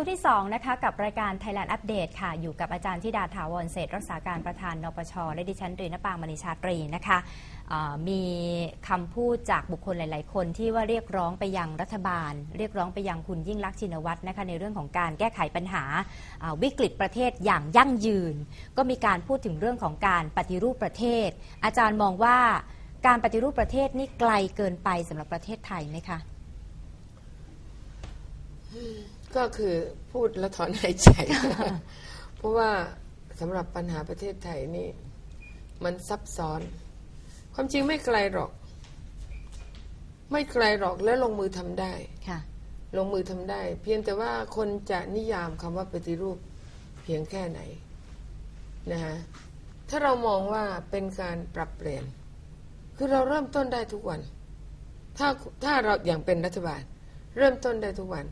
ช่วงที่ 2 นะคะ กับรายการ Thailand Update ค่ะ อยู่กับอาจารย์ธิดาถาวรเศษรักษาการประธานนปช และดิฉันตรีนปางมณีชาตรีนะคะมีคำพูดจากบุคคลหลาย ๆ คนที่ว่าเรียกร้องไปยังรัฐบาล เรียกร้องไปยังคุณยิ่งลักษณ์ชินวัตรนะคะในเรื่องของการแก้ไขปัญหาอ่าวิกฤตประเทศอย่างยั่งยืน ก็มีการพูดถึงเรื่องของการปฏิรูปประเทศ อาจารย์มองว่าการปฏิรูปประเทศนี่ไกลเกินไปสำหรับประเทศไทยไหมคะ ก็คือพูดแล้วถอนหายใจ เพราะว่าสำหรับปัญหาประเทศไทยนี่ มันซับซ้อน ความจริงไม่ไกลหรอก ไม่ไกลหรอกแล้วลงมือทำได้ค่ะ ลงมือทำได้ เพียงแต่ว่าคนจะนิยามคำว่าปฏิรูปเพียงแค่ไหนนะฮะถ้าเรามองว่าเป็นการปรับเปลี่ยน คือเราเริ่มต้นได้ทุกวัน ถ้าถ้าเราอย่างเป็นรัฐบาล เริ่มต้นได้ทุกวัน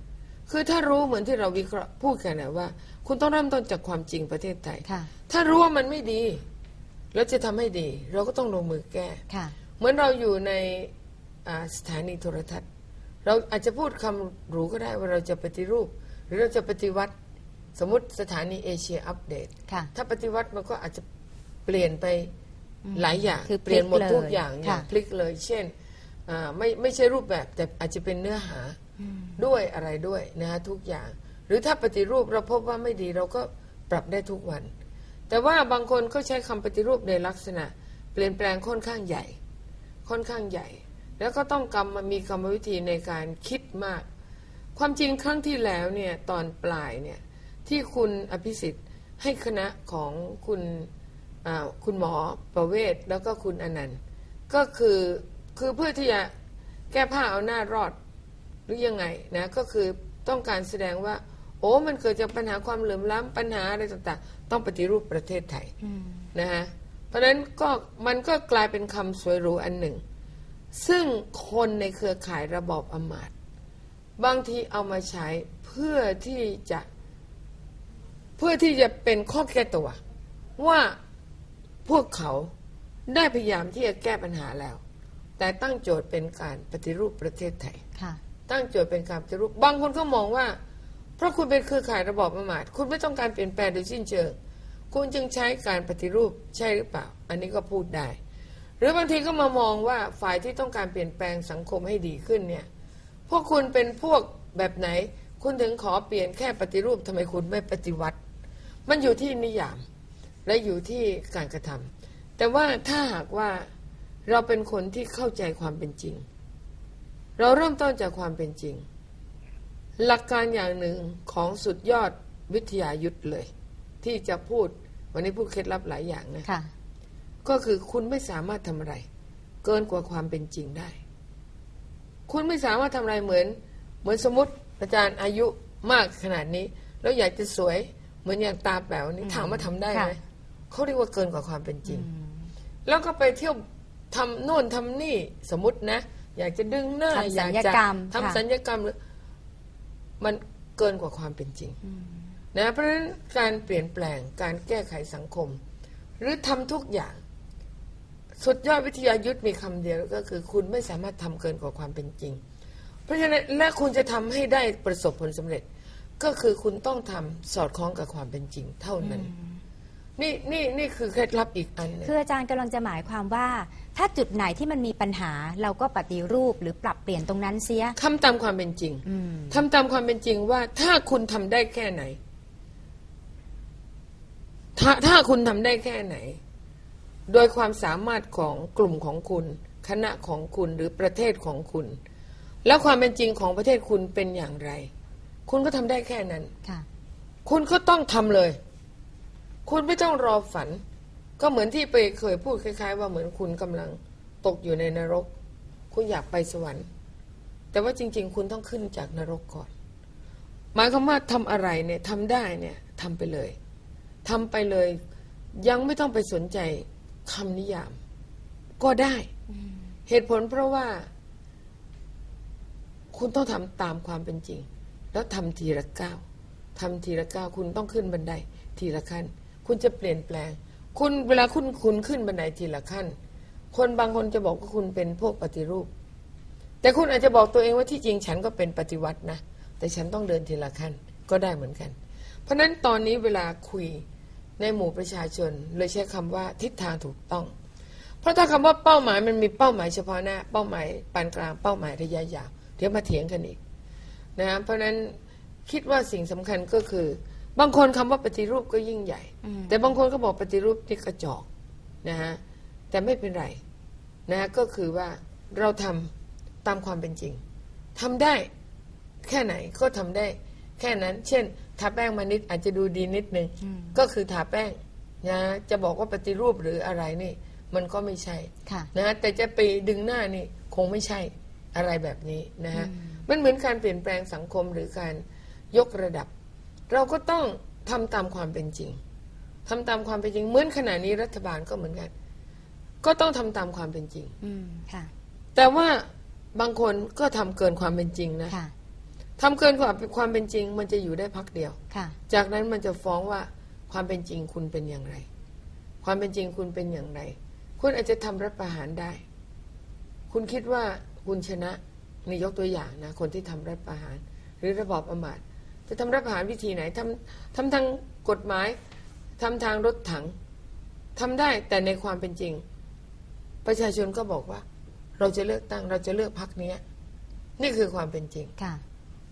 คือถ้ารู้เหมือนที่เราวิเคราะห์พูดกันนะว่า คุณต้องเริ่มต้นจากความจริงประเทศไทย ค่ะ ถ้ารู้ว่ามันไม่ดี แล้วจะทำให้ดี เราก็ต้องลงมือแก้ ค่ะ เหมือนเราอยู่ในอ่าสถานีโทรทัศน์ เราอาจจะพูดคำหรูก็ได้ว่าเราจะปฏิรูป หรือเราจะปฏิวัติสมมติสถานีเอเชียอัปเดต ค่ะ ถ้าปฏิวัติมันก็อาจจะเปลี่ยนไปหลายอย่างคือเปลี่ยนหมดพลิกเลยทุกอย่างเนี่ยค่ะ พลิกเลย เช่นอ่าไม่ไม่ใช่รูปแบบแต่อาจจะเป็นเนื้อหา ด้วยอะไรด้วยนะฮะทุกอย่าง หรือถ้าปฏิรูปเราพบว่าไม่ดีเราก็ปรับได้ทุกวัน แต่ว่าบางคนก็ใช้คำปฏิรูปในลักษณะ เปลี่ยนแปลงค่อนข้างใหญ่ ค่อนข้างใหญ่ แล้วก็ต้องกรรมมีกรรมวิธีในการคิดมาก ความจริงครั้งที่แล้วเนี่ยตอนปลายเนี่ยที่คุณอภิสิทธิ์ให้คณะของคุณคุณหมอประเวศแล้วก็คุณอนันต์ก็คือคือเพื่อที่จะแก้ผ้าเอาหน้ารอด หรือยังไงนะก็คือต้องการแสดงว่า โอ้มันเกิดจากปัญหาความเหลื่อมล้ำปัญหาอะไรต่างๆ ต้องปฏิรูปประเทศไทยนะฮะเพราะฉะนั้นก็มันก็กลายเป็นคำสวยหรูอันหนึ่ง ซึ่งคนในเครือข่ายระบอบอำมาตย์บางทีเอามาใช้เพื่อที่จะเพื่อที่จะเป็นข้อแก้ตัว ว่าพวกเขาได้พยายามที่จะแก้ปัญหาแล้ว แต่ตั้งโจทย์เป็นการปฏิรูปประเทศไทยค่ะ ตั้งโจทย์เป็นการปฏิรูปบางคนก็มองว่า เพราะคุณเป็นเครือข่ายระบอบประมาทคุณไม่ต้องการเปลี่ยนแปลงโดยสิ้นเชิงคุณจึงใช้การปฏิรูปใช่หรือเปล่า อันนี้ก็พูดได้ หรือบางทีก็มามองว่าฝ่ายที่ต้องการเปลี่ยนแปลงสังคมให้ดีขึ้นเนี่ยพวกคุณเป็นพวกแบบไหน คุณถึงขอเปลี่ยนแค่ปฏิรูปทำไมคุณไม่ปฏิวัติ มันอยู่ที่นิยามและอยู่ที่การกระทำแต่ว่าถ้าหากว่าเราเป็นคนที่เข้าใจความเป็นจริง เราเริ่มต้นจากความเป็นจริง หลักการอย่างหนึ่งของสุดยอดวิทยายุทธ์เลย ที่จะพูดวันนี้พูดเคล็ดลับหลายอย่างนะค่ะก็คือคุณไม่สามารถทำอะไร เกินกว่าความเป็นจริงได้ คุณไม่สามารถทำอะไรเหมือน เหมือนสมมติอาจารย์อายุมากขนาดนี้ แล้วอยากจะสวย เหมือนอย่างตาแป๋วนี่ถามว่าทำได้ไหมค่ะเขาเรียกว่าเกินกว่าความเป็นจริง แล้วก็ไปเที่ยวทำโน่นทำนี่สมมตินะ อยากจะดึงหน้าทำอยากศัลยจะกรรมทำค่ะ สัญญกรรมหรือมันเกินกว่าความเป็นจริง นะเพราะฉะนั้นการเปลี่ยนแปลงการแก้ไขสังคม หรือทำทุกอย่าง สุดยอดวิทยายุทธ์มีคำเดียวก็คือคุณไม่สามารถทำเกินกว่าความเป็นจริง เพราะฉะนั้นและคุณจะทำให้ได้ประสบผลสำเร็จ ก็คือคุณต้องทำสอดคล้องกับความเป็นจริงเท่านั้น นี่นี่นี่คือเคล็ดลับอีกอันหนึง คืออาจารย์กำลังจะหมายความว่า ถ้าจุดไหนที่มันมีปัญหาเราก็ปฏิรูปหรือปรับเปลี่ยนตรงนั้นเสีย ทำตามความเป็นจริง อืม ทำตามความเป็นจริงว่าถ้าคุณทำได้แค่ไหน ถ้าถ้าคุณทำได้แค่ไหน โดยความสามารถของกลุ่มของคุณ คณะของคุณหรือประเทศของคุณ แล้วความเป็นจริงของประเทศคุณเป็นอย่างไร คุณก็ทำได้แค่นั้น ค่ะ คุณก็ต้องทำเลย คุณไม่ต้องรอฝัน ก็เหมือนที่ไปเคยพูดคล้าย ๆ ว่าเหมือนคุณกำลังตกอยู่ในนรก คุณอยากไปสวรรค์ แต่ว่าจริง ๆ คุณต้องขึ้นจากนรกก่อน หมายความว่าทำอะไรเนี่ยทำได้เนี่ยทำไปเลยทำไปเลย ยังไม่ต้องไปสนใจคำนิยาม ก็ได้ เหตุผลเพราะว่า คุณต้องทำตามความเป็นจริง แล้วทำทีละก้าวทำทีละก้าวคุณต้องขึ้นบันไดทีละขั้น คุณจะเปลี่ยนแปลง คุณเวลาคุณคุณขึ้นบันไดทีละขั้น คนบางคนจะบอกว่าคุณเป็นพวกปฏิรูป แต่คุณอาจจะบอกตัวเองว่าที่จริงฉันก็เป็นปฏิวัตินะ แต่ฉันต้องเดินทีละขั้นก็ได้เหมือนกัน เพราะฉะนั้นตอนนี้เวลาคุยในหมู่ประชาชน เลยใช้คำว่าทิศทางถูกต้อง เพราะถ้าคำว่าเป้าหมายมันมีเป้าหมายเฉพาะหน้า เป้าหมายปานกลางเป้าหมายระยะยาวเดี๋ยวมาเถียงกันอีกนะเพราะฉะนั้นคิดว่าสิ่งสำคัญก็คือ บางคนคำว่าปฏิรูปก็ยิ่งใหญ่ แต่บางคนก็บอกปฏิรูปนี่กระจอกนะฮะแต่ไม่เป็นไรนะฮะก็คือว่าเราทำตามความเป็นจริงทำได้แค่ไหนก็ทำได้ แค่นั้น เช่นทาแป้งมานิดอาจจะดูดีนิดนึงก็คือทาแป้งนะจะบอกว่าปฏิรูปหรืออะไรนี่ มันก็ไม่ใช่ค่ะนะฮะแต่จะไปดึงหน้านี่คงไม่ใช่อะไรแบบนี้นะฮะมันเหมือนการเปลี่ยนแปลงสังคมหรือการยกระดับ เราก็ต้องทำตามความเป็นจริงทำตามความเป็นจริง เหมือนขณะนี้รัฐบาลก็เหมือนกัน ก็ต้องทำตามความเป็นจริง อืมค่ะ แต่ว่าบางคนก็ทำเกินความเป็นจริงนะค่ะทำเกินความความเป็นจริง มันจะอยู่ได้พักเดียวค่ะ จากนั้นมันจะฟ้องว่าความเป็นจริงคุณเป็นอย่างไร ความเป็นจริงคุณเป็นอย่างไร คุณอาจจะทำรัฐประหารได้ คุณคิดว่าคุณชนะนี่ยกตัวอย่างนะ คนที่ทำรัฐประหาร หรือระบอบอำมาตย์ จะทำรัฐประหารวิธีไหนทำทำทางกฎหมายทำทางรถถังทำได้แต่ในความเป็นจริง ประชาชนก็บอกว่า เราจะเลือกตั้งเราจะเลือกพรรคเนี้ยนี่คือความเป็นจริงค่ะ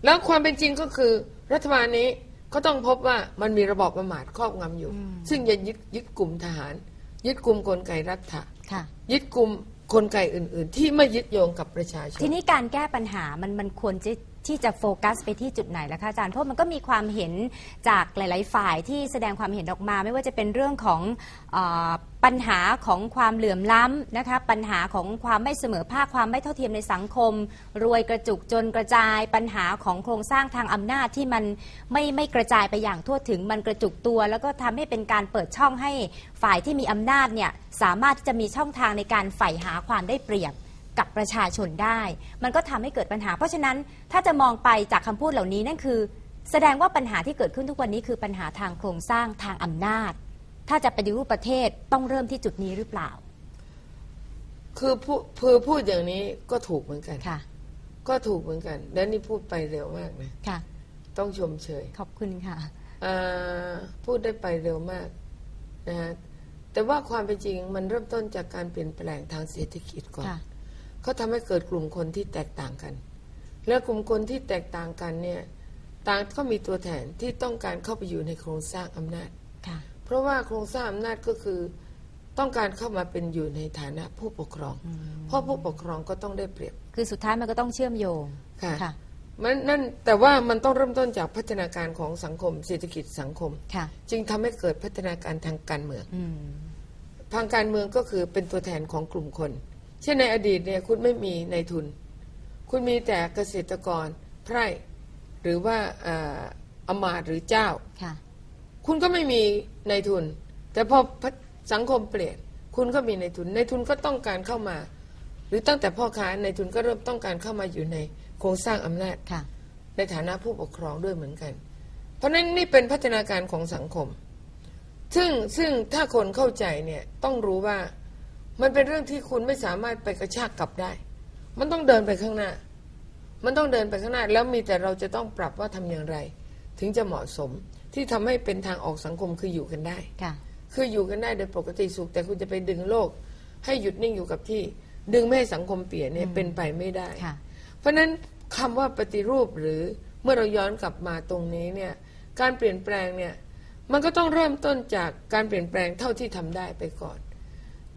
แล้วความเป็นจริงก็คือ รัฐบาลนี้ก็ต้องพบว่ามันมีระบอบประมาทครอบงำอยู่ ซึ่งจะยึดยึดกลุ่มทหาร ยึดกลุ่มกลไกรัฐะค่ะยึดกลุ่มกลไกอื่น ๆ ที่ไม่ยึดโยงกับประชาชน ทีนี้การแก้ปัญหามันมันควรจะ ที่จะโฟกัสไปที่จุดไหนล่ะคะอาจารย์ เพราะมันก็มีความเห็นจากหลาย ๆ ฝ่ายที่แสดงความเห็นออกมา ไม่ว่าจะเป็นเรื่องของออปัญหาของความเหลื่อมล้ำนะคะ ปัญหาของความไม่เสมอภาคความไม่เท่าเทียมในสังคม รวยกระจุกจนกระจาย ปัญหาของโครงสร้างทางอำนาจที่มันไม่ไม่กระจายไปอย่างทั่วถึงมันกระจุกตัว แล้วก็ทำให้เป็นการเปิดช่องให้ฝ่ายที่มีอำนาจเนี่ยสามารถที่จะมีช่องทางในการใฝ่หาความได้เปรียบ กับประชาชนได้ มันก็ทำให้เกิดปัญหา เพราะฉะนั้นถ้าจะมองไปจากคำพูดเหล่านี้นั่นคือ แสดงว่าปัญหาที่เกิดขึ้นทุกวันนี้คือปัญหาทางโครงสร้างทางอำนาจ ถ้าจะปฏิรูปประเทศต้องเริ่มที่จุดนี้หรือเปล่าคือพูดคือพูดอย่างนี้ก็ถูกเหมือนกัน ค่ะก็ถูกเหมือนกัน และนี่พูดไปเร็วมากนะค่ะ ต้องชมเชย ขอบคุณค่ะอ่าพูดได้ไปเร็วมากนะฮะแต่ว่าความเป็นจริงมันเริ่มต้นจากการเปลี่ยนแปลงทางเศรษฐกิจก่อน ค่ะ เขาทำให้เกิดกลุ่มคนที่แตกต่างกัน และกลุ่มคนที่แตกต่างกันเนี่ยต่างก็มีตัวแทนที่ต้องการเข้าไปอยู่ในโครงสร้างอำนาจค่ะเพราะว่าโครงสร้างอำนาจก็คือต้องการเข้ามาเป็นอยู่ในฐานะผู้ปกครอง เพราะผู้ปกครองก็ต้องได้เปรียบ คือสุดท้ายมันก็ต้องเชื่อมโยงค่ะค่ะมันนั่นแต่ว่ามันต้องเริ่มต้นจากพัฒนาการของสังคม เศรษฐกิจสังคมค่ะจึงทำให้เกิดพัฒนาการทางการเมืองอืมทางการเมืองก็คือเป็นตัวแทนของกลุ่มคนเช่นในอดีตเนี่ยคุณไม่มีในายทุน คุณมีแต่เกษตรกรไพร่ หรือว่าอ่าอำมาตย์หรือเจ้าค่ะคุณก็ไม่มีในายทุน แต่พอสังคมเปลี่ยน คุณก็มีในายทุน ในายทุนก็ต้องการเข้ามา หรือตั้งแต่พ่อค้าในายทุนก็เริ่มต้องการเข้ามาอยู่ในโครงสร้างอำนาจค่ะ ในฐานะผู้ปกครองด้วยเหมือนกัน เพราะฉะนั้นนี่เป็นพัฒนาการของสังคม ซึ่งซึ่งถ้าคนเข้าใจเนี่ยต้องรู้ว่า มันเป็นเรื่องที่คุณไม่สามารถไปกระชากกลับได้ มันต้องเดินไปข้างหน้า มันต้องเดินไปข้างหน้า แล้วมีแต่เราจะต้องปรับว่าทำอย่างไร ถึงจะเหมาะสมที่ทำให้เป็นทางออกสังคมคืออยู่กันได้ค่ะคืออยู่กันได้โดยปกติสุข แต่คุณจะไปดึงโลก ให้หยุดนิ่งอยู่กับที่ ดึงไม่ให้สังคมเปลี่ยนเนี่ยเป็นไปไม่ได้ค่ะเพราะฉะนั้นคำว่าปฏิรูปหรือเมื่อเราย้อนกลับมาตรงนี้เนี่ยการเปลี่ยนแปลงเนี่ยมันก็ต้องเริ่มต้นจากการเปลี่ยนแปลงเท่าที่ทำได้ไปก่อน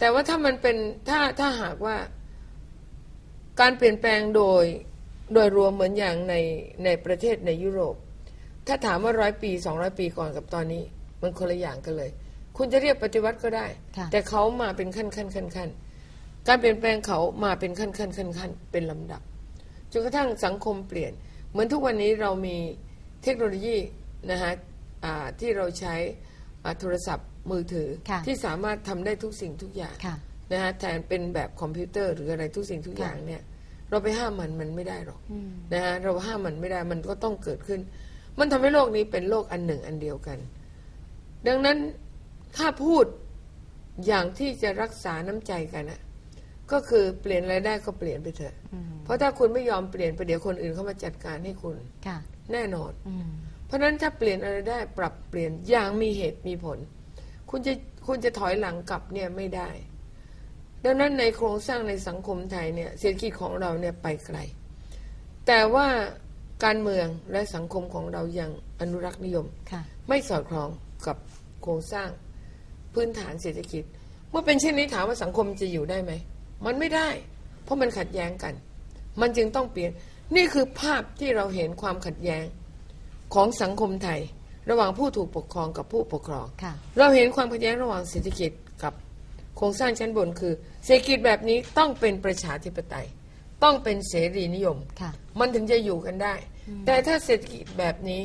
แต่ว่าถ้ามันเป็นถ้าถ้าหากว่าการเปลี่ยนแปลงโดยโดยรวมเหมือนอย่างในในประเทศในยุโรป ถ้าถามว่าร้อยปีสองร้อยปีก่อนกับตอนนี้ มันคนละอย่างกันเลย คุณจะเรียกปฏิวัติก็ได้ค่ะแต่เขามาเป็นขั้นขั้นขั้นขั้นการเปลี่ยนแปลงเขามาเป็นขั้นขั้นขั้นขั้นเป็นลำดับจนกระทั่งสังคมเปลี่ยน เหมือนทุกวันนี้เรามีเทคโนโลยีนะฮะอ่าที่เราใช้อ่าโทรศัพท์ มือถือค่ะที่สามารถทำได้ทุกสิ่งทุกอย่างค่ะ นะฮะแทนเป็นแบบคอมพิวเตอร์หรืออะไรทุกสิ่งทุกอย่างเนี่ย เราไปห้ามมันมันไม่ได้หรอกนะฮะเราห้ามมันไม่ได้มันก็ต้องเกิดขึ้น มันทำให้โลกนี้เป็นโลกอันหนึ่งอันเดียวกัน ดังนั้นถ้าพูดอย่างที่จะรักษาน้ำใจกันอะก็คือเปลี่ยนอะไรได้ก็เปลี่ยนไปเถอะเพราะถ้าคุณไม่ยอมเปลี่ยนไปเดี๋ยวคนอื่นเขามาจัดการให้คุณค่ะแน่นอน อืมเพเพราะฉะนั้นถ้าเปลี่ยนอะไรได้ปรับเปลี่ยนอย่างมีเหตุมีผล คุณจะคุณจะถอยหลังกลับเนี่ยไม่ได้ ดังนั้นในโครงสร้างในสังคมไทยเนี่ยเศรษฐกิจของเราเนี่ยไปไกล แต่ว่าการเมืองและสังคมของเรายังอนุรักษ์นิยมค่ะไม่สอดคล้องกับโครงสร้างพื้นฐานเศรษฐกิจ เมื่อเป็นเช่นนี้ถามว่าสังคมจะอยู่ได้ไหม มันไม่ได้ เพราะมันขัดแย้งกัน มันจึงต้องเปลี่ยน นี่คือภาพที่เราเห็นความขัดแย้งของสังคมไทย ระหว่างผู้ถูกปกครองกับผู้ปกครอง ค่ะ เราเห็นความขัดแย้งระหว่างเศรษฐกิจกับโครงสร้างชั้นบนคือ เศรษฐกิจแบบนี้ต้องเป็นประชาธิปไตย ต้องเป็นเสรีนิยม ค่ะ มันถึงจะอยู่กันได้ แต่ถ้าเศรษฐกิจแบบนี้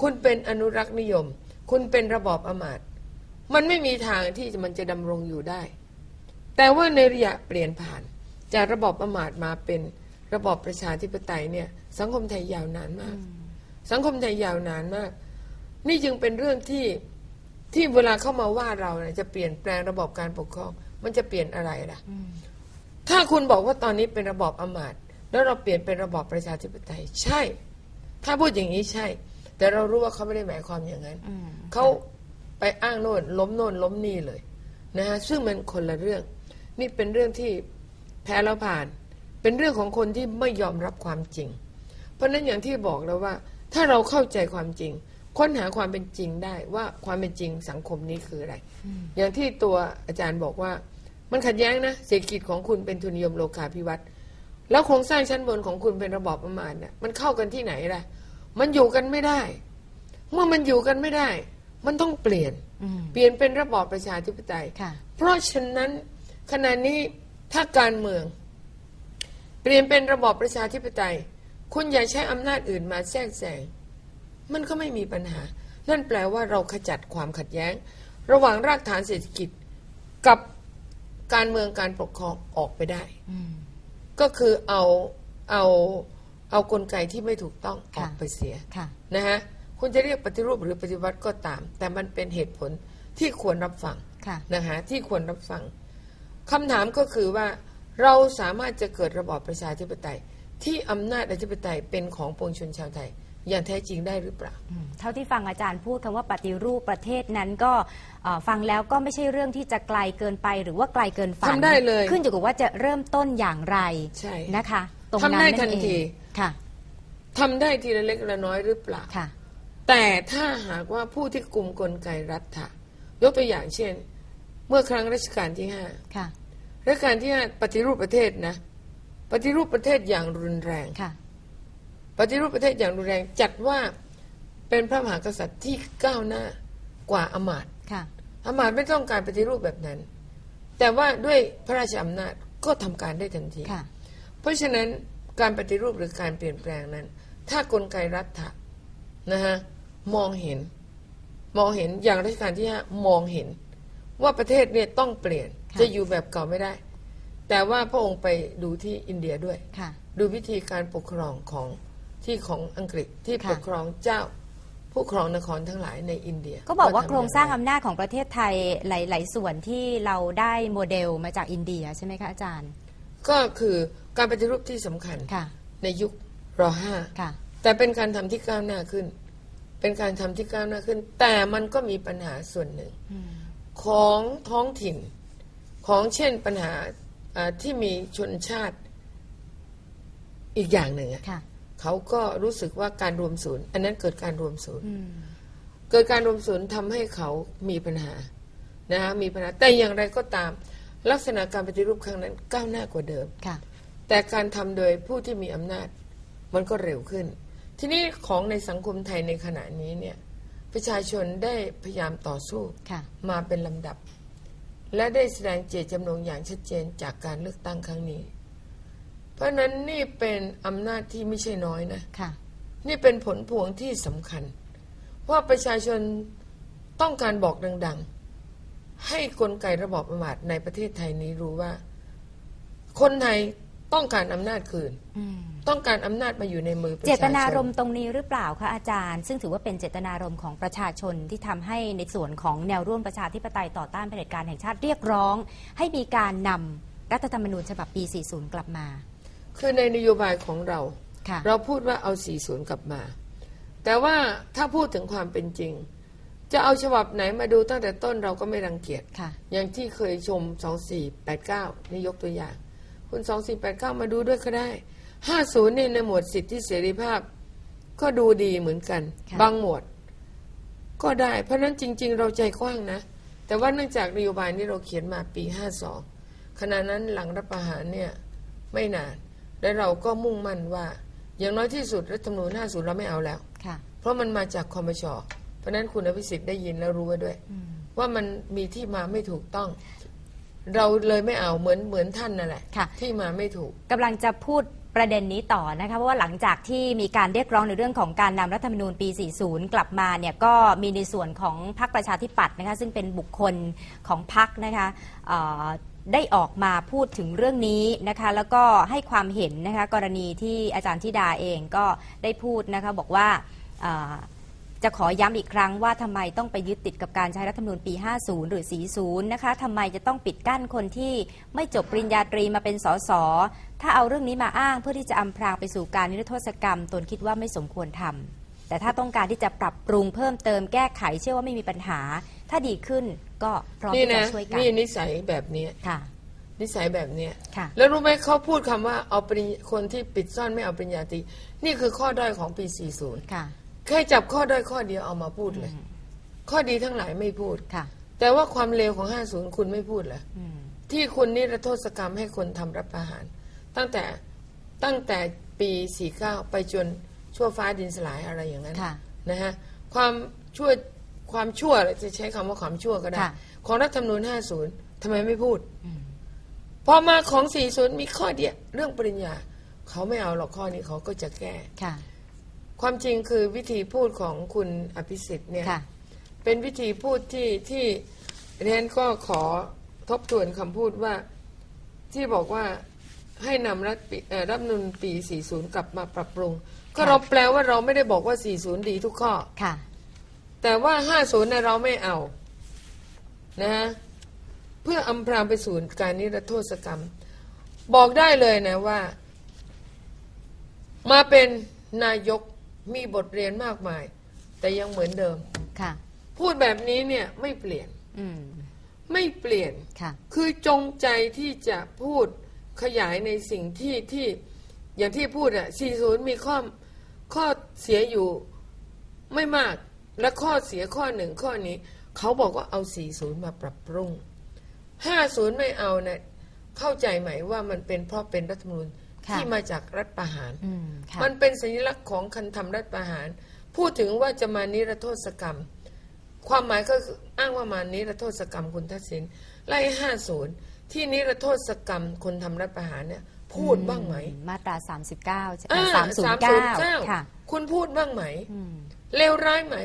คุณเป็นอนุรักษ์นิยม คุณเป็นระบอบอำมาตย์มันไม่มีทางที่มันจะดำรงอยู่ได้ แต่ว่าในระยะเปลี่ยนผ่าน จากระบอบอำมาตย์มาเป็นระบอบประชาธิปไตยเนี่ยสังคมไทยยาวนานมาก สังคมไทยยาวนานมาก นี่จึงเป็นเรื่องที่ที่เวลาเข้ามาว่าเราเนี่ยจะเปลี่ยนแปลงระบอบการปกครอง มันจะเปลี่ยนอะไรล่ะ ถ้าคุณบอกว่าตอนนี้เป็นระบอบอำมาตย์แล้วเราเปลี่ยนเป็นระบอบประชาธิปไตย ใช่ ถ้าพูดอย่างนี้ใช่ แต่เรารู้ว่าเขาไม่ได้หมายความอย่างนั้นอืมเขาไปอ้างโน่นล้มโน่นล้มนี่เลยนะฮะซึ่งมันคนละเรื่อง นี่เป็นเรื่องที่แพ้แล้วผ่าน เป็นเรื่องของคนที่ไม่ยอมรับความจริง เพราะฉะนั้นอย่างที่บอกแล้วว่า ถ้าเราเข้าใจความจริง ค้นหาความเป็นจริงได้ว่าความเป็นจริงสังคมนี้คืออะไร อย่างที่ตัวอาจารย์บอกว่า มันขัดแย้งนะเศรษฐกิจของคุณเป็นทุนนิยมโลกาภิวัตน์แล้วโครงสร้างชั้นบนของคุณเป็นระบอบประมาณเนี่ยมันเข้ากันที่ไหนล่ะ มันอยู่กันไม่ได้ เมื่อมันอยู่กันไม่ได้ มันต้องเปลี่ยนอืมเปลี่ยนเป็นระบอบประชาธิปไตยค่ะเพราะฉะนั้นขณะนี้ถ้าการเมือง เปลี่ยนเป็นระบอบประชาธิปไตย คุณอย่าใช้อำนาจอื่นมาแทรกแซง มันก็ไม่มีปัญหา นั่นแปลว่าเราขจัดความขัดแย้ง ระหว่างรากฐานเศรษฐกิจกับการเมืองการปกครองออกไปได้อืมก็คือเอาเอาเอากลไกที่ไม่ถูกต้องอค่ะอกไปเสียค่ะนะฮะคุณจะเรียกปฏิรูปหรือปฏิวัติก็ตาม แต่มันเป็นเหตุผลที่ควรรับฟังค่ะนะคะที่ควรรับฟังคำถามก็คือว่าเราสามารถจะเกิดระบอบประชาธิปไตย ที่อำนาจอธิปไตยเป็นของปวงชนชาวไทย อย่างแท้จริงได้หรือเปล่าอืมเท่าที่ฟังอาจารย์พูดคำว่าปฏิรูปประเทศนั้นก็เอ่อฟังแล้วก็ไม่ใช่เรื่องที่จะไกลเกินไปหรือว่าไกลเกินฝันทำได้เลย ขึ้นอยู่กับว่าจะเริ่มต้นอย่างไรใช่ นะคะ ตรงทำนั้นได้นั่ทันนเองทีค่ะทำได้ทีละเล็กละน้อยหรือเปล่า ค่ะ แต่ถ้าหากว่าผู้ที่กลุ่มกลไกรัฐะยกตัวอย่างเช่น เมื่อครั้งรัชกาลที่ห้าค่ะ รัชกาลที่ห้าปฏิรูปประเทศนะ ปฏิรูปประเทศอย่างรุนแรง ค่ะป ฏิรูปประเทศอย่างรุนแรงจัดว่าเป็นพระมหากษัตริย์ที่ก้าวหน้ากว่าอำมาตย์ค่ะอำมาตย์ไม่ต้องการปฏิรูปแบบนั้น แต่ว่าด้วยพระราชอำนาจก็ทำการได้ทันทีค่ะเพราะฉะนั้นการปฏิรูปหรือการเปลี่ยนแปลงนั้น ถ้ากลไกรัฐะนะฮะมองเห็น มองเห็นอย่างรัชกาลที่ห้ามองเห็น ว่าประเทศเนี่ยต้องเปลี่ยนค่ะจะอยู่แบบเก่าไม่ได้ แต่ว่าพระองค์ไปดูที่อินเดียด้วยค่ะดูวิธีการปกครองของ ที่ของอังกฤษที่ค่ะปกครองเจ้าผู้ครองนครทั้งหลายในอินเดีย ก็บอกว่าทำโครงสร้างอย่อำนาจของประเทศไทยหลาย ๆ ส่วนที่เราได้โมเดลมาจากอินเดียใช่ไหมคะอาจารย์ ก็คือการปฏิรูปที่สำคัญค่ะในยุครห้าค่ะแต่เป็นการทำที่ก้าวหน้าขึ้น เป็นการทำที่ก้าวหน้าขึ้น แต่มันก็มีปัญหาส่วนหนึ่งอืมของท้องถิ่นของเช่นปัญหาอ่าที่มีชนชาติอีกอย่างหนึ่งอะค่ะ เขาก็รู้สึกว่าการรวมศูนย์ อันนั้นเกิดการรวมศูนย์อืมเกิดการรวมศูนย์ทำให้เขามีปัญหานะคะมีปัญหาแต่อย่างไรก็ตาม ลักษณะการปฏิรูปครั้งนั้นก้าวหน้ากว่าเดิมค่ะ แต่การทำโดยผู้ที่มีอำนาจมันก็เร็วขึ้น ทีนี้ของในสังคมไทยในขณะนี้เนี่ยประชาชนได้พยายามต่อสู้ค่ะมาเป็นลำดับ และได้แสดงเจตจำนงอย่างชัดเจนจากการเลือกตั้งครั้งนี้ เพราะฉะนั้นนี่เป็นอำนาจที่ไม่ใช่น้อยนะ ค่ะ นี่เป็นผลพวงที่สำคัญ ว่าประชาชนต้องการบอกดัง ๆ ให้กลไกระบอบประมาทในประเทศไทยนี้รู้ว่า คนไทยต้องการอำนาจคืน อืม ต้องการอำนาจมาอยู่ในมือประชาชน เจตนารมณ์ตรงนี้หรือเปล่าคะอาจารย์ ซึ่งถือว่าเป็นเจตนารมณ์ของประชาชนที่ทำให้ในส่วนของแนวร่วมประชาธิปไตยต่อต้านเผด็จการแห่งชาติเรียกร้อง ให้มีการนำรัฐธรรมนูญฉบับปี 40 กลับมา คือในนโยบายของเรา ค่ะ เราพูดว่าเอา 40 กลับมา แต่ว่าถ้าพูดถึงความเป็นจริง จะเอาฉบับไหนมาดูตั้งแต่ต้นเราก็ไม่รังเกียจ ค่ะ อย่างที่เคยชม 2489 นี่ยกตัวอย่าง คุณ 2489 มาดูด้วยก็ได้ 50 นี่ในหมวดสิทธิเสรีภาพ ก็ดูดีเหมือนกัน ค่ะ บางหมวด ก็ได้ เพราะฉะนั้นจริง ๆ เราใจกว้างนะ แต่ว่าเนื่องจากนโยบายนี้เราเขียนมาปี 52ขณะนั้นหลังรัฐประหารเนี่ย ไม่นาน และเราก็มุ่งมั่นว่า อย่างน้อยที่สุดรัฐธรรมนูญ50 เราไม่เอาแล้ว ค่ะ เพราะมันมาจากคอมชเพราะฉะนั้นคุณอภิสิทธิ์ได้ยินแล้วรู้ไว้ด้วย อืม ว่ามันมีที่มาไม่ถูกต้อง เราเลยไม่เอาเหมือนเหมือนท่านนั่นแหละค่ะ ที่มาไม่ถูก กำลังจะพูดประเด็นนี้ต่อนะคะเพราะว่าหลังจากที่มีการเรียกร้องในเรื่องของการนำรัฐธรรมนูญปี 40 กลับมาเนี่ยก็มีในส่วนของพรรคประชาธิปัตย์นะคะซึ่งเป็นบุคคลของพรรคนะคะเอ่อ ได้ออกมาพูดถึงเรื่องนี้นะคะ แล้วก็ให้ความเห็นนะคะ กรณีที่อาจารย์ธิดาเองก็ได้พูดนะคะ บอกว่าจะขอย้ำอีกครั้งว่าทำไมต้องไปยึดติดกับการใช้รัฐธรรมนูญปี 50 หรือ 40 นะคะทำไมจะต้องปิดกั้นคนที่ไม่จบปริญญาตรีมาเป็นสส ถ้าเอาเรื่องนี้มาอ้างเพื่อที่จะอำพรางไปสู่การนิรโทษกรรม ตนคิดว่าไม่สมควรทำแต่ถ้าต้องการที่จะปรับปรุงเพิ่มเติมแก้ไขเชื่อว่าไม่มีปัญหา ถ้าดีขึ้นก็พร้อมนี่ที่จะนะช่วยกันนี่นิสัยแบบเนี้ยค่ะ นิสัยแบบเนี้ยค่ะ แล้วรู้ไหมเขาพูดคำว่าเอาปริญคนที่ปิดซ่อนไม่เอาปริญญาตรีนี่คือข้อด้อยของปี 40 ค่ะแค่จับข้อด้อยข้อเดียวเอามาพูดเลย ข้อดีทั้งหลายไม่พูดค่ะ แต่ว่าความเลวของ 50 คุณไม่พูดเหรออืมที่คุณนิรโทษกรรมให้คนทำรัฐประหาร ตั้งแต่ตั้งแต่ปี 49 ไปจนชั่วฟ้าดินสลายอะไรอย่างนั้นค่ะนะฮะความชั่ว ความชั่วจะใช้คำว่าความชั่วก็ได้ค่ะของรัฐธรรมนูญ50ทำไมไม่พูดอืมพอมาของ 40 มีข้อเดียวเรื่องปริญญา เขาไม่เอาหรอกข้อนี้เขาก็จะแก้ค่ะความจริงคือวิธีพูดของคุณอภิสิทธิ์เนี่ยค่ะเป็นวิธีพูดที่ที่เรนก็ขอทบทวนคำพูดว่าที่บอกว่าให้นำรัฐปีเอ่อรัฐธรรมนุนปี 40 กลับมาปรับปรุง ก็ค่ะเราแปลว่าเราไม่ได้บอกว่า 40 ดีทุกข้อค่ะ แต่ว่า50เนี่ยเราไม่เอานะฮะเพื่ออำพรางไปสู่การนิรโทษกรรม บอกได้เลยนะว่า มาเป็นนายกมีบทเรียนมากมาย แต่ยังเหมือนเดิมค่ะ พูดแบบนี้เนี่ยไม่เปลี่ยนอืมไม่เปลี่ยนค่ะ คือจงใจที่จะพูดขยายในสิ่งที่ที่อย่างที่พูดอะ40 มีข้อข้อเสียอยู่ไม่มาก และข้อเสียข้อหนึ่งข้อนี้ เขาบอกว่าเอา 40 มาปรับปรุง 50 ไม่เอาเนะี่ยเข้าใจไหมว่ามันเป็นเพราะเป็นรัฐธรรมนูญค่ะที่มาจากรัฐประหารอืมค่ะมันเป็นสัญลักษณ์ของคันทำรัฐประหาร พูดถึงว่าจะมานิรโทษกรรม ความหมายก็คืออ้างว่ามานิรโทษกรรมคุณทักษิณไล่ห้าศูนย์ที่นิรโทษกรรมคนทำรัฐประหารเนี่ยพูดบ้างไหม มาตรา 39ใช่ไหมอ่า309 ค่ะ คุณพูดบ้างไหมอืม เลวร้ายไหม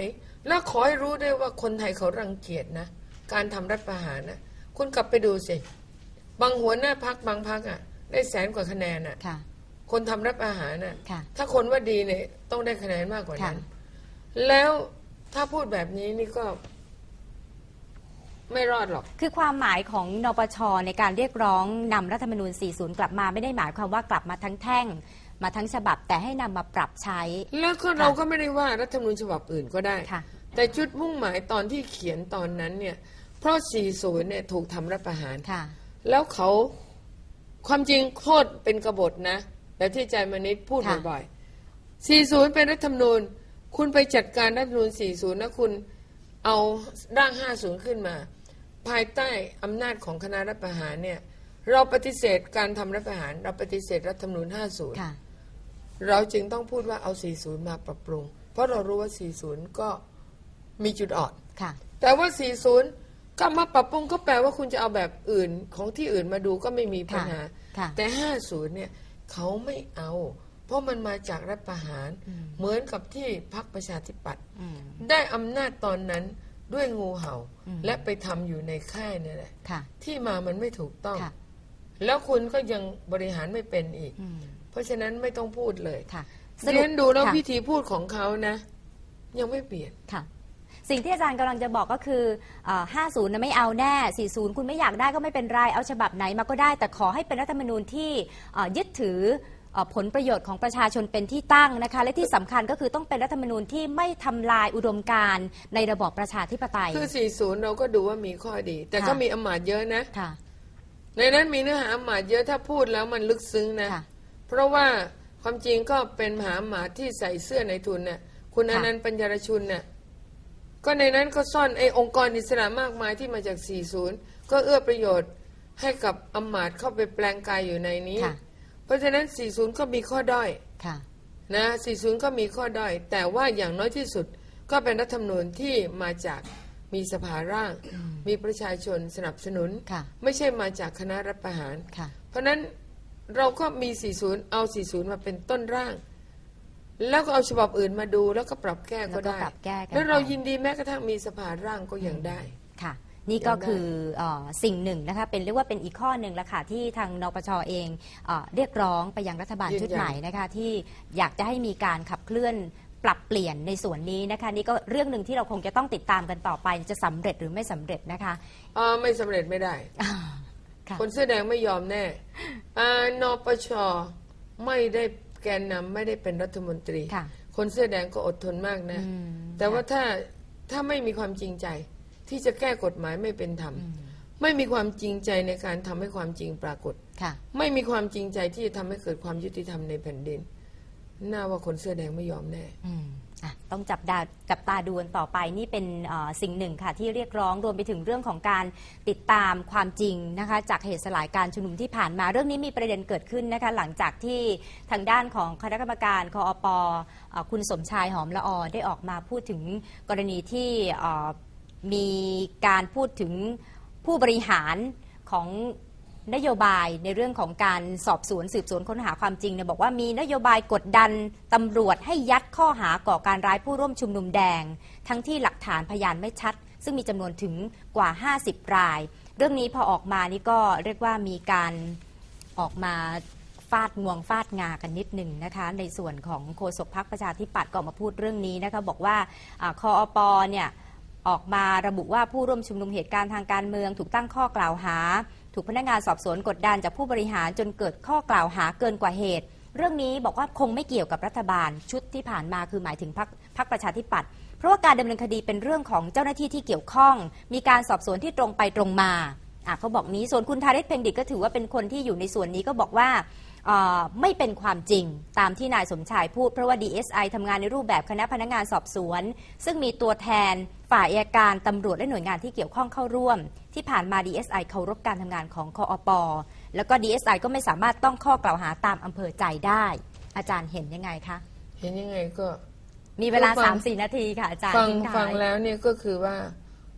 แล้วขอให้รู้ด้วยว่าคนไทยเขารังเกียจนะ การทำรัฐประหารนะ คุณกลับไปดูสิ บางหัวหน้าพักบางพักอะ ได้แสนกว่าคะแนนอะ ค่ะ คนทำรัฐประหารน่ะ ค่ะ ถ้าคนว่าดีเนี่ยต้องได้คะแนนมากกว่านั้นค่ะแล้วถ้าพูดแบบนี้นี่ก็ ไม่รอดหรอก คือความหมายของนปชในการเรียกร้องนำรัฐธรรมนูญ 40 กลับมาไม่ได้หมายความว่ากลับมาทั้งแท่ง มาทั้งฉบับแต่ให้นำมาปรับใช้ แล้วก็เราก็ไม่ได้ว่ารัฐธรรมนูญฉบับอื่นก็ได้ ค่ะ แต่จุดมุ่งหมายตอนที่เขียนตอนนั้นเนี่ย เพราะ 40 เนี่ยถูกทำรัฐประหาร ค่ะ แล้วเขาความจริงโทษเป็นกบฏนะ แบบที่ใจมนิดพูดค่ะ บ่อยๆ 40 เป็นรัฐธรรมนูญ คุณไปจัดการรัฐธรรมนูญ 40 นะคุณเอาร่าง 50 ขึ้นมา ภายใต้อำนาจของคณะรัฐประหารเนี่ย เราปฏิเสธการทำรัฐประหาร เราปฏิเสธรัฐธรรมนูญ 50 ค่ะ เราจึงต้องพูดว่าเอา 40 มาปรับปรุง เพราะเรารู้ว่า 40 ก็มีจุดอ่อนค่ะ แต่ว่า 40 ก็มาปรับปรุงก็แปลว่าคุณจะเอาแบบอื่นของที่อื่นมาดูก็ไม่มีปัญหาค่ะแต่ 50 เนี่ยเขาไม่เอา เพราะมันมาจากรัฐประหาร เหมือนกับที่พรรคประชาธิปัตย์อืมได้อำนาจตอนนั้นด้วยงูเห่าอืมและไปทำอยู่ในค่ายเนี่ยแหละค่ะที่มามันไม่ถูกต้องค่ะแล้วคุณก็ยังบริหารไม่เป็นอีกอืม เพราะฉะนั้นไม่ต้องพูดเลยค่ะเรียนดูแล้วค่ะ วิธีพูดของเขานะ ยังไม่เปลี่ยน ค่ะ สิ่งที่อาจารย์กำลังจะบอกก็คือเอ่อ50นะไม่เอาแน่ 40 คุณไม่อยากได้ก็ไม่เป็นไร เอาฉบับไหนมาก็ได้ แต่ขอให้เป็นรัฐธรรมนูญที่เอ่อยึดถืออ่อผลประโยชน์ของประชาชนเป็นที่ตั้งนะคะ และที่สำคัญก็คือต้องเป็นรัฐธรรมนูญที่ไม่ทำลายอุดมการณ์ในระบอบประชาธิปไตย คือ 40 เราก็ดูว่ามีข้อดี แต่ค่ะก็มีอำมาตย์เยอะนะ ค่ะ ในนั้นมีเนื้อหาอำมาตย์เยอะถ้าพูดแล้วมันลึกซึ้งนะ ค่ะ เพราะว่าความจริงก็เป็นมหาอำมาตย์ที่ใส่เสื้อในทุนเนี่ยคุณอค่ะ นันต์ปัญญารชุนเนี่ยก็ในนั้นก็ซ่อนไอ้องค์กรอิสระมากมายที่มาจาก 40 ก็เอื้อประโยชน์ให้กับอำมาตย์เข้าไปแปลงกายอยู่ในนี้ ค่ะ เพราะฉะนั้น 40 ก็มีข้อด้อย ค่ะ นะ 40 ก็มีข้อด้อย แต่ว่าอย่างน้อยที่สุดก็เป็นรัฐธรรมนูญที่มาจากมีสภาร่าง มีประชาชนสนับสนุน ค่ะ ไม่ใช่มาจากคณะรัฐประหาร ค่ะ เพราะฉะนั้น เราก็มี 40 เอา 40 มาเป็นต้นร่าง แล้วก็เอาฉบับอื่นมาดูแล้วก็ปรับแก้ก็ได้ แล้วก็ปรับแก้กัน แล้วเราไปยินดีแม้กระทั่งมีสภาร่างก็ยังได้ ค่ะ นี่ก็ยังได้คือเออสิ่งหนึ่งนะคะเป็นเรียกว่าเป็นอีกข้อหนึ่งละค่ะที่ทางนปชเองเออเรียกร้องไปยังรัฐบาลชุดใหม่นะคะที่อยากจะให้มีการขับเคลื่อนปรับเปลี่ยนในส่วนนี้นะคะนี่ก็เรื่องหนึ่งที่เราคงจะต้องติดตามกันต่อไปจะสำเร็จหรือไม่สำเร็จนะคะอ่าไม่สำเร็จไม่ได้อ่า ค่ะคนเสื้อแดงไม่ยอมแน่อ่านปชไม่ได้แกนนำไม่ได้เป็นรัฐมนตรีค่ะคนเสื้อแดงก็อดทนมากนะอืมแต่ว่าถ้าถ้าไม่มีความจริงใจ ที่จะแก้กฎหมายไม่เป็นธรรม ไม่มีความจริงใจในการทำให้ความจริงปรากฏค่ะไม่มีความจริงใจที่จะทำให้เกิดความยุติธรรมในแผ่นดิน น่าว่าคนเสื้อแดงไม่ยอมแน่ อะต้องจับดาจับตาดูกันต่อไปนี่เป็นสิ่งหนึ่งค่ะที่เรียกร้องรวมไปถึงเรื่องของการติดตามความจริงนะคะจากเหตุสลายการชุมนุมที่ผ่านมา เรื่องนี้มีประเด็นเกิดขึ้นนะคะหลังจากที่ทางด้านของคณะกรรมการคอปอ่อคุณสมชายหอมละออได้ออกมาพูดถึงกรณีที่มีการพูดถึงผู้บริหารของ นโยบายในเรื่องของการสอบสวนสืบสวนค้นหาความจริงเนี่ยบอกว่ามีนโยบายกดดันตำรวจให้ยัดข้อหาก่อการร้ายผู้ร่วมชุมนุมแดง ทั้งที่หลักฐานพยานไม่ชัด ซึ่งมีจำนวนถึงกว่า 50 ราย เรื่องนี้พอออกมานี่ก็เรียกว่ามีการออกมาฟาดงวงฟาดงากันนิดหนึ่งนะคะ ในส่วนของโฆษกพักประชาธิปัตย์ก็มาพูดเรื่องนี้นะคะบอกว่าอาคออปเนี่ยออกมาระบุว่าผู้ร่วมชุมนุมเหตุการณ์ทางการเมืองถูกตั้งข้อกล่าวหาถูกพนักงานสอบสวนกดดันจากผู้บริหารจนเกิดข้อกล่าวหาเกินกว่าเหตุ เรื่องนี้บอกว่าคงไม่เกี่ยวกับรัฐบาลชุดที่ผ่านมาคือหมายถึงพรรคพรรคประชาธิปัตย์เพราะว่าการดำเนินคดีเป็นเรื่องของเจ้าหน้าที่ที่เกี่ยวข้อง มีการสอบสวนที่ตรงไปตรงมาอะเขาบอกนี้ส่วนคุณทาริศเพ็งดิตก็ถือว่าเป็นคนที่อยู่ในส่วนนี้ก็บอกว่าไม่เป็นความจริงตามที่นายสมชายพูด เพราะว่า DSI ทำงานในรูปแบบคณะพนักงานสอบสวน ซึ่งมีตัวแทน ฝ่ายอัยการตำรวจและหน่วยงานที่เกี่ยวข้องเข้าร่วม ที่ผ่านมา DSI เคารพการทำงานของคอปแล้วก็ DSI ก็ไม่สามารถต้องข้อกล่าวหาตามอำเภอใจได้ อาจารย์เห็นยังไงคะ เห็นยังไงก็มีเวลาฟัง3-4นาทีค่ะอาจารย์ฟังทิ้ท้ายฟังแล้วเนี่ยก็คือว่า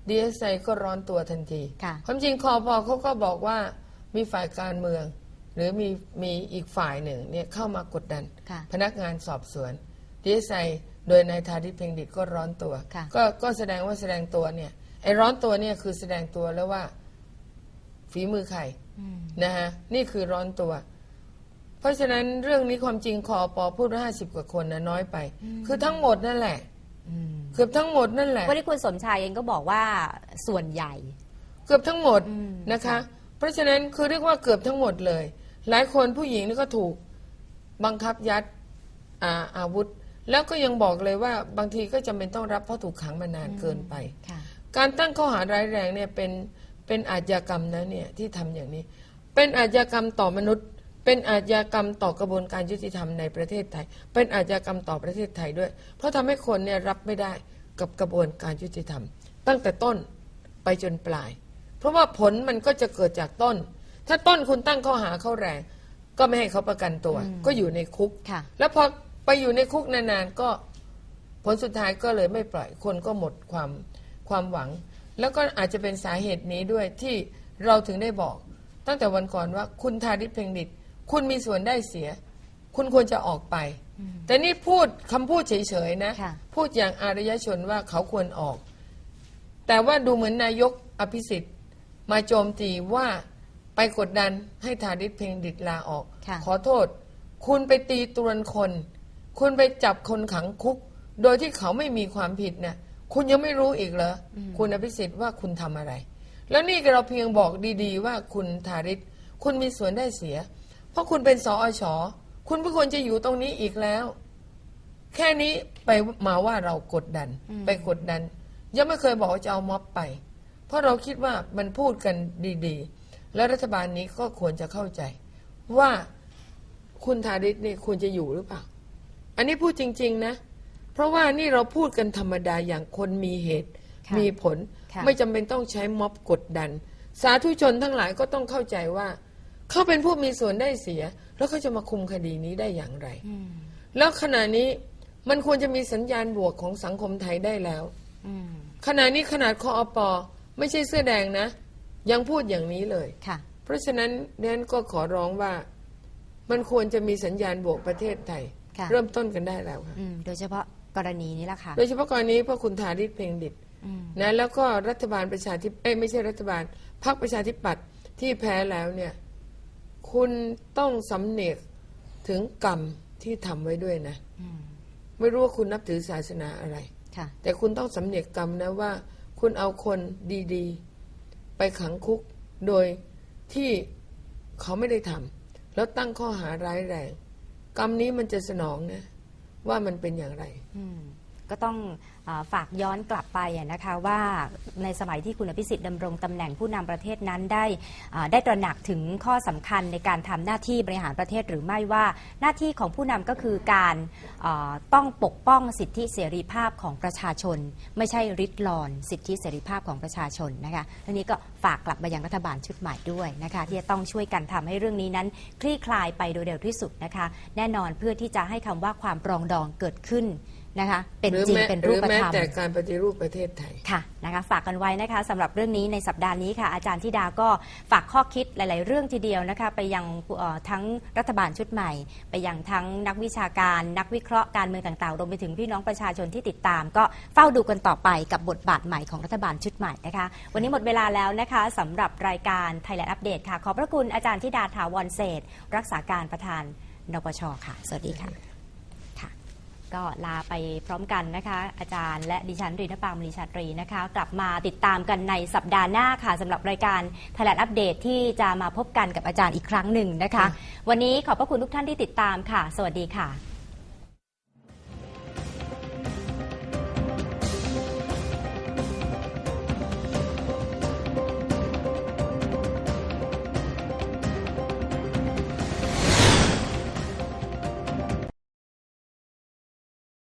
DSI ก็ร้อนตัวทันทีค่ะความจริงคอพอเขาก็บอกว่ามีฝ่ายการเมือง หรือมีมีอีกฝ่ายหนึ่งเนี่ยเข้ามากดดันค่ะพนักงานสอบสวน DSI โดยนายธาริศเพ็งดิตก็ร้อนตัว ค่ะก็ก็แสดงว่าแสดงตัวเนี่ยไอ้ร้อนตัวเนี่ยคือแสดงตัวแล้วว่าฝีมือใครอืม นะฮะนี่คือร้อนตัว เพราะฉะนั้นเรื่องนี้ความจริงคอปอพูดว่าห้าสิบกว่าคนนะน้อยไป คือทั้งหมดนั่นแหละอืม เกือบทั้งหมดนั่นแหละ วันนี้คุณสมชายเองก็บอกว่าส่วนใหญ่ เกือบทั้งหมดอืมนะคะค่ะเพราะฉะนั้นคือเรียกว่าเกือบทั้งหมดเลย หลายคนผู้หญิงนี่ก็ถูกบังคับยัดอาอาวุธ แล้วก็ยังบอกเลยว่าบางทีก็จำเป็นต้องรับเพราะถูกขังมานานเกินไป ค่ะการตั้งข้อหาร้ายแรงเนี่ยเป็นเป็นอาชญากรรมนะเนี่ยที่ทำอย่างนี้ เป็นอาชญากรรมต่อมนุษย์ เป็นอาชญากรรมต่อกระบวนการยุติธรรมในประเทศไทย เป็นอาชญากรรมต่อประเทศไทยด้วย เพราะทำให้คนเนี่ยรับไม่ได้กับกระบวนการยุติธรรม ตั้งแต่ต้นไปจนปลาย เพราะว่าผลมันก็จะเกิดจากต้น ถ้าต้นคุณตั้งข้อหาเขาแรง ก็ไม่ให้เขาประกันตัว ก็อยู่ในคุก ค่ะ แล้วพอ ไปอยู่ในคุกนานๆก็ผลสุดท้ายก็เลยไม่ปล่อยคนก็หมดความความหวัง แล้วก็อาจจะเป็นสาเหตุนี้ด้วยที่เราถึงได้บอก ตั้งแต่วันก่อนว่าคุณทาริศเพ็งดิตคุณมีส่วนได้เสีย คุณควรจะออกไป แต่นี่พูดคำพูดเฉยๆนะค่ะพูดอย่างอารยชนว่าเขาควรออก แต่ว่าดูเหมือนนายกอภิสิทธิ์มาโจมตีว่าไปกดดันให้ทาริศเพ็งดิตลาออกค่ะขอโทษ คุณไปตีตรวนคน คุณไปจับคนขังคุก โดยที่เขาไม่มีความผิดเนี่ยคุณยังไม่รู้อีกเหรออคุณอภิสิทธิ์ว่าคุณทำอะไร แล้วนี่เราเพียงบอกดีๆ ว่าคุณทาริศคุณมีส่วนได้เสีย เพราะคุณเป็นสอชคุณไม่ควรจะอยู่ตรงนี้อีกแล้ว แค่นี้ไปมาว่าเรากดดัน ไปกดดัน ยังไม่เคยบอกว่าจะเอาม็อบไป เพราะเราคิดว่ามันพูดกันดีๆ และรัฐบาลนี้ก็ควรจะเข้าใจ ว่าคุณธาริศนี่ควรจะอยู่หรือเปล่า อันนี้พูดจริง ๆ นะ เพราะว่านี่เราพูดกันธรรมดาอย่างคนมีเหตุ ค่ะมีผล ค่ะ ไม่จำเป็นต้องใช้ม็อบกดดัน สาธุชนทั้งหลายก็ต้องเข้าใจว่า เขาเป็นผู้มีส่วนได้เสีย แล้วเขาจะมาคุมคดีนี้ได้อย่างไร อืมแล้วขณะนี้มันควรจะมีสัญญาณบวกของสังคมไทยได้แล้ว อืมขณะนี้ขนาดคออปอไม่ใช่เสื้อแดงนะ ยังพูดอย่างนี้เลย ค่ะ เพราะฉะนั้นเน้นก็ขอร้องว่า มันควรจะมีสัญญาณบวกประเทศไทย ค่ะ เริ่มต้นกันได้แล้วค่ะอืมโดยเฉพาะกรณีนี้แหละค่ะ โดยเฉพาะกรณีพระคุณธาริศเพลงดิตอืม นะแล้วก็รัฐบาลประชาธิปเอ้ยไม่ใช่รัฐบาลพรรคประชาธิปัตย์ที่แพ้แล้วเนี่ย คุณต้องสำเนียกถึงกรรมที่ทำไว้ด้วยนะ อืม ไม่รู้ว่าคุณนับถือศาสนาอะไร ค่ะ แต่คุณต้องสำเนียกกรรมนะว่า คุณเอาคนดีๆ ไปขังคุกโดยที่เขาไม่ได้ทำแล้วตั้งข้อหาร้ายแรง กรรมนี้มันจะสนองนะว่ามันเป็นอย่างไรอื ก็ต้องอฝากย้อนกลับไปนะคะว่าในสมัยที่คุณอภิสิทธิ์ดำรงตำแหน่งผู้นำประเทศนั้นได้ได้ตระหนักถึงข้อสำคัญในการทำหน้าที่บริหารประเทศหรือไม่ว่าหน้าที่ของผู้นำก็คือการต้องปกป้องสิทธิเสรีภาพของประชาชน ไม่ใช่ริดรอน สิทธิเสรีภาพของประชาชนนะคะทีนี้ก็ฝากกลับมายังรัฐบาลชุดใหม่ด้วยนะคะที่จะต้องช่วยกันทำให้เรื่องนี้นั้น คลี่คลายไปโดยเร็วที่สุดนะคะ แน่นอนเพื่อที่จะให้คำว่าความปรองดองเกิดขึ้น นะคะเป็นหรือจริงแม้เป็นหรูรือปแม้ธรรมแต่การปฏิรูปประเทศไทยค่ะนะคะฝากกันไว้นะคะสำหรับเรื่องนี้ในสัปดาห์นี้ค่ะ อาจารย์ธิดาก็ฝากข้อคิดหลาย ๆ เรื่องทีเดียวนะคะไปยังเอ่อทั้งรัฐบาลชุดใหม่ ไปยังทั้งนักวิชาการ นักวิเคราะห์การเมืองต่าง ๆ รวมไปถึงพี่น้องประชาชนที่ติดตาม ก็เฝ้าดูกันต่อไปกับบทบาทใหม่ของรัฐบาลชุดใหม่นะคะ วันนี้หมดเวลาแล้วนะคะสำหรับรายการ Thailand Update ค่ะขอบพระคุณอาจารย์ธิดาถาวรเศรษฐ์รักษาการประธานนปชค่ะ สวัสดีค่ะค่ะ ก็ลาไปพร้อมกันนะคะ อาจารย์และดิฉันรีนปางมณีชาตรีนะคะ กลับมาติดตามกันในสัปดาห์หน้าค่ะสำหรับรายการไทยแลนด์อัปเดตที่จะมาพบกันกับอาจารย์อีกครั้งหนึ่งนะคะ วันนี้ขอบพระคุณทุกท่านที่ติดตามค่ะ สวัสดีค่ะ